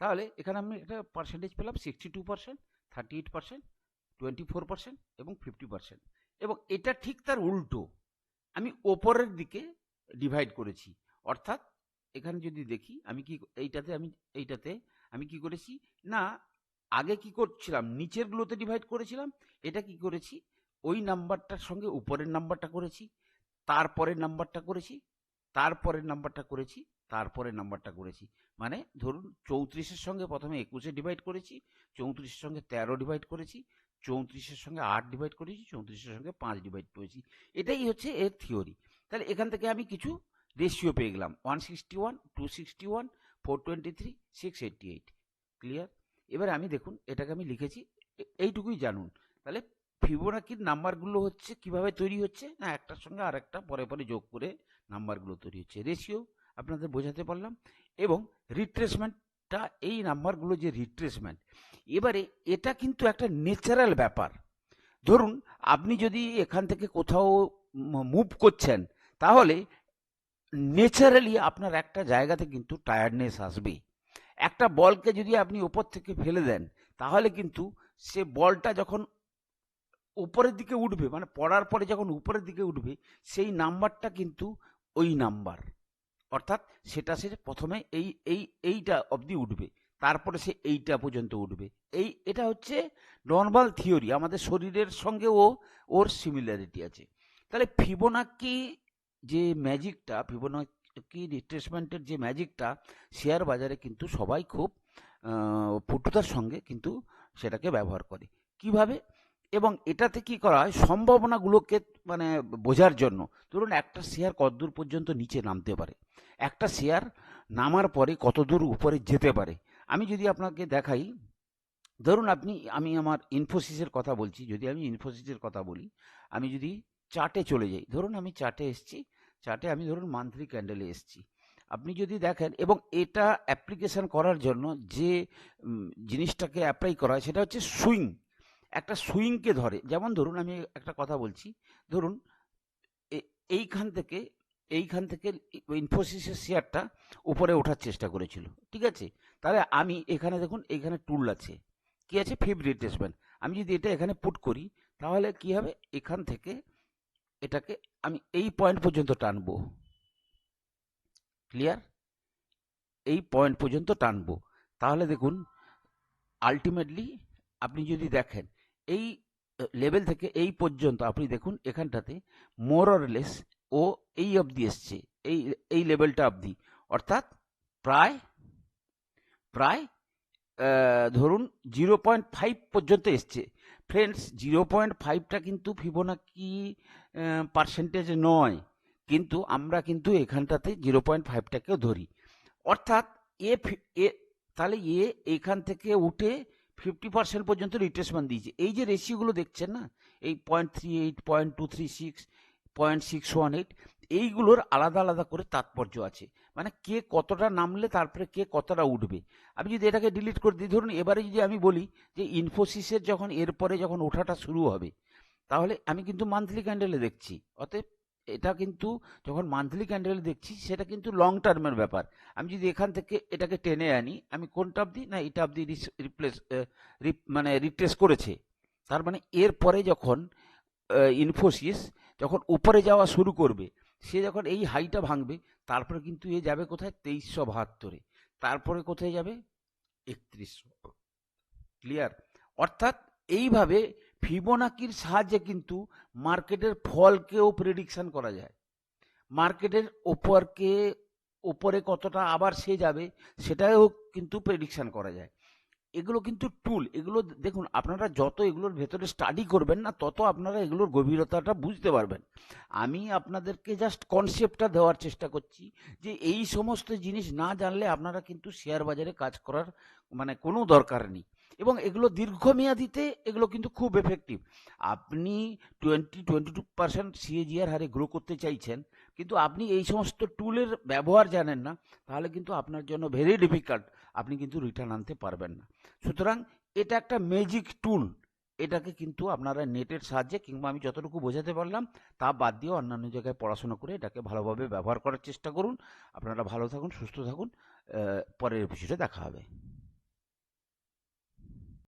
তাহলে এখানে আমি একটা পার্সেন্টেজ পেলাম sixty two percent thirty eight percent twenty four percent এবং ফিফটি পার্সেন্ট এবং এটা ঠিক তার উল্টো। আমি ওপরের দিকে ডিভাইড করেছি। অর্থাৎ এখানে যদি দেখি, আমি কি এইটাতে আমি এইটাতে আমি কি করেছি? না, আগে কি করছিলাম? নিচেরগুলোতে ডিভাইড করেছিলাম। এটা কি করেছি? ওই নাম্বারটার সঙ্গে উপরের নাম্বারটা করেছি, তারপরের নাম্বারটা করেছি, তারপরের নাম্বারটা করেছি তারপরের নাম্বারটা করেছি। মানে ধরুন চৌত্রিশের সঙ্গে প্রথমে একুশে ডিভাইড করেছি, চৌত্রিশের সঙ্গে তেরো ডিভাইড করেছি, চৌত্রিশের সঙ্গে আট ডিভাইড করেছি, চৌত্রিশের সঙ্গে পাঁচ ডিভাইড করেছি। এটাই হচ্ছে এর থিওরি তাহলে এখান থেকে আমি কিছু রেশিও পেয়ে গেলাম। One sixty one two sixty one four twenty three six eighty eight clear এবারে আমি দেখুন, এটাকে আমি লিখেছি এইটুকুই জানুন। তাহলে ফিবোনাকির নাম্বারগুলো হচ্ছে কীভাবে তৈরি হচ্ছে? না একটার সঙ্গে আর একটা পরে পরে যোগ করে নাম্বারগুলো তৈরি হচ্ছে। রেশিও আপনাদের বোঝাতে পারলাম। এবং রিট্রেসমেন্টটা এই নাম্বারগুলো যে রিট্রেসমেন্ট এবারে এটা কিন্তু একটা ন্যাচারাল ব্যাপার। ধরুন, আপনি যদি এখান থেকে কোথাও মুভ করছেন, তাহলে নেচারালি আপনার একটা জায়গাতে কিন্তু টায়ার্ডনেস আসবে একটা বলকে যদি আপনি ওপর থেকে ফেলে দেন, তাহলে কিন্তু সে বলটা যখন উপরের দিকে উঠবে মানে পড়ার পরে যখন উপরের দিকে উঠবে, সেই নাম্বারটা কিন্তু ওই নাম্বার। অর্থাৎ সেটা সে প্রথমে এই এই এইটা অবধি উঠবে। তারপরে সে এইটা পর্যন্ত উঠবে। এই এটা হচ্ছে নর্মাল থিওরি আমাদের শরীরের সঙ্গেও ওর সিমিলারিটি আছে। তাহলে ফিবোনাকি যে ম্যাজিকটা ফিবোনাকি রিট্রেসমেন্টের যে ম্যাজিকটা শেয়ার বাজারে কিন্তু সবাই খুব আহ, পটুতার সঙ্গে কিন্তু সেটাকে ব্যবহার করে। কীভাবে? এবং এটাতে কি করা হয়? সম্ভাবনাগুলোকে মানে বোঝার জন্য। ধরুন, একটা শেয়ার কতদূর পর্যন্ত নিচে নামতে পারে? একটা শেয়ার নামার পরে কতদূর উপরে যেতে পারে? আমি যদি আপনাকে দেখাই, ধরুন আপনি, আমি আমার ইনফোসিসের কথা বলছি, যদি আমি ইনফোসিসের কথা বলি, আমি যদি চার্টে চলে যাই, ধরুন আমি চার্টে এসেছি, চার্টে আমি ধরুন মান্থলি ক্যান্ডেলে এসেছি। আপনি যদি দেখেন, এবং এটা অ্যাপ্লিকেশন করার জন্য যে জিনিসটাকে অ্যাপ্লাই করা হয়, সেটা হচ্ছে সুইং একটা সুইংকে ধরে। যেমন ধরুন, আমি একটা কথা বলছি। ধরুন এইখান থেকে এইখান থেকে ইনফোসিসের শেয়ারটা উপরে ওঠার চেষ্টা করেছিল। ঠিক আছে? তাহলে আমি এখানে দেখুন, এখানে টুল আছে। কি আছে? ফিভ রিট্রেসমেন্ট আমি যদি এটা এখানে পুট করি, তাহলে কি হবে? এখান থেকে এটাকে আমি এই পয়েন্ট পর্যন্ত টানবো। ক্লিয়ার এই পয়েন্ট পর্যন্ত টানবো। তাহলে দেখুন আলটিমেটলি আপনি যদি দেখেন এই লেভেল থেকে এই পর্যন্ত আপনি দেখুন এখানটাতে মোর ও এই অবধি এসছে, এই এই লেভেলটা অবধি। অর্থাৎ প্রায় প্রায় ধরুন জিরো পয়েন্ট ফাইভ পর্যন্ত এসছে। ফ্রেন্ডস জিরো পয়েন্ট ফাইভটা কিন্তু ফিবোনাকি পার্সেন্টেজ নয়, কিন্তু আমরা কিন্তু এখানটাতে জিরো পয়েন্ট ফাইভটাকেও ধরি। অর্থাৎ এ, তাহলে এ এখান থেকে উঠে ফিফটি পার্সেন্ট পর্যন্ত রিট্রেসমেন্ট দিয়েছে। এই যে রেশিওগুলো দেখছেন না, এই point three eight point two three six point six one eight এইগুলোর আলাদা আলাদা করে তাৎপর্য আছে। মানে কে কতটা নামলে তারপরে কে কতটা উঠবে। আমি যদি এটাকে ডিলিট করে দিই, ধরুন এবারে যদি আমি বলি যে ইনফোসিসের যখন এরপরে যখন ওঠাটা শুরু হবে, তাহলে আমি কিন্তু মান্থলি ক্যান্ডেলে দেখছি, অতএব এটা কিন্তু যখন মান্থলি ক্যান্ডেলে দেখছি, সেটা কিন্তু লং টার্মের ব্যাপার। আমি যদি এখান থেকে এটাকে টেনে আনি, আমি কোনটা অবধি? না, এটা অবধি রিপ্লেস মানে রিপ্লেস করেছে। তার মানে এরপরে যখন ইনফোসিস যখন উপরে যাওয়া শুরু করবে, সে যখন এই হাইটা ভাঙবে, তারপরে কিন্তু এ যাবে কোথায়? তেইশশো বাহাত্তরে। তারপরে কোথায় যাবে? একত্রিশশো। ক্লিয়ার অর্থাৎ এইভাবে ফিবোনাকির সাহায্যে কিন্তু মার্কেটের ফলকেও প্রেডিকশন করা যায়। মার্কেটের ওপরকে, ওপরে কতটা আবার সে যাবে সেটাও কিন্তু প্রেডিকশন করা যায়। এগুলো কিন্তু টুল এগুলো দেখুন, আপনারা যত এগুলোর ভেতরে স্টাডি করবেন না, তত আপনারা এগুলোর গভীরতাটা বুঝতে পারবেন। আমি আপনাদেরকে জাস্ট কনসেপ্টটা দেওয়ার চেষ্টা করছি যে এই সমস্ত জিনিস না জানলে আপনারা কিন্তু শেয়ার বাজারে কাজ করার মানে কোনো দরকার নেই। এবং এগুলো দীর্ঘমেয়াদিতে এগুলো কিন্তু খুব এফেক্টিভ আপনি twenty twenty two percent CAGR হারে গ্রো করতে চাইছেন, কিন্তু আপনি এই সমস্ত টুলের ব্যবহার জানেন না, তাহলে কিন্তু আপনার জন্য ভেরি ডিফিকাল্ট আপনি কিন্তু রিটার্ন আনতে পারবেন না। সুতরাং এটা একটা ম্যাজিক টুল এটাকে কিন্তু আপনারা নেটের সাহায্যে কিংবা আমি যতটুকু বোঝাতে পারলাম, তা বাদ দিয়ে অন্যান্য জায়গায় পড়াশোনা করে এটাকে ভালোভাবে ব্যবহার করার চেষ্টা করুন। আপনারা ভালো থাকুন, সুস্থ থাকুন পরের এপিসোডে দেখা হবে।